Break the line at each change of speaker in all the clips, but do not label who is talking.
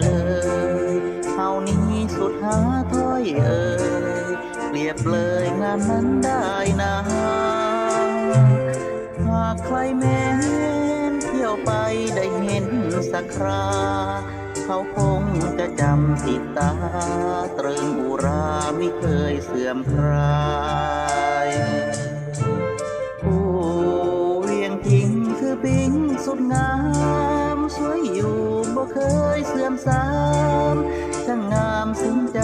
เลยเฮานี้สุดหาถ้อยเอ่ยเปรียบเลยงานนั้นได้นาหากใครแม้นเที่ยวไปได้เห็นสักคราเขาคงจะจำติดตา ตรึงอุราไม่เคยเสื่อมคลายผู้เวียงพิงคือปิงสุดงามสวยอยู่ บ่เคยเสื่อมสามช่างงามสิ้นใจ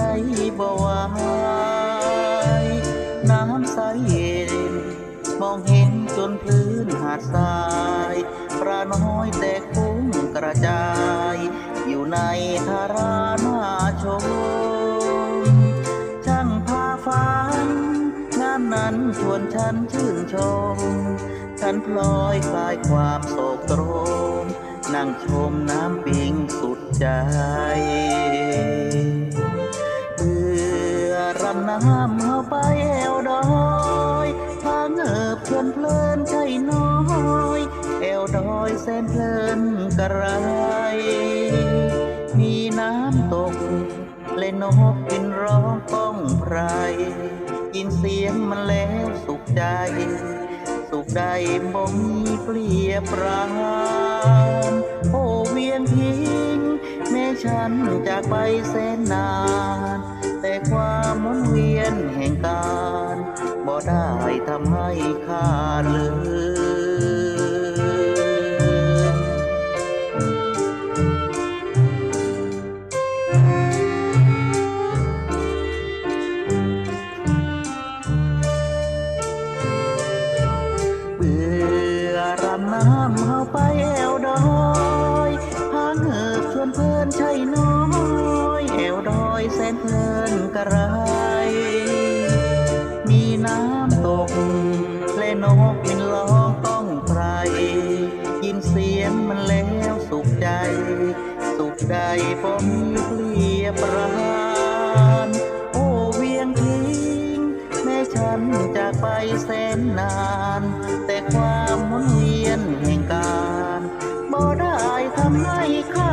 บ่ไหวายน้ำใสเย็นมองเห็นจนพื้นหาดทรายปลาน้อยแต่คุ้งกระจาย อยู่ในทารานาชมช่างพาฝันงามนั้นชวนฉันชื่นชม ฉันพลอยคลายความโศกตรม นั่งชมน้ำปิงสุดใจเพื่อรำน้ำเข้าไปแอวดอยพาเงิบเพลินเพลินใจน้อยแอวดอยแสนเพลินกระไร มีน้ำตกเล่นนกกินร้องก้องไพรยินเสียงมันแล้วสุขใจ สุขใดบ่มีเกลียปรานโอ้เวียนพิงแม้ฉันจากไปแสนนาน แต่ความหมุนเวียนแห่งการบ่ได้ทำให้ขาดเลย นเพลินกระไร มีน้ำตก และนกบินร้องต้องไพรยินเสียงมันแล้วสุขใจ สุขใดบ่มีเปรียปรานโอ้เวียงพิงแม้ฉันจากไปแสนนาน แต่ความหมุนเวียนแห่งการบ่ได้ทำให้ข้า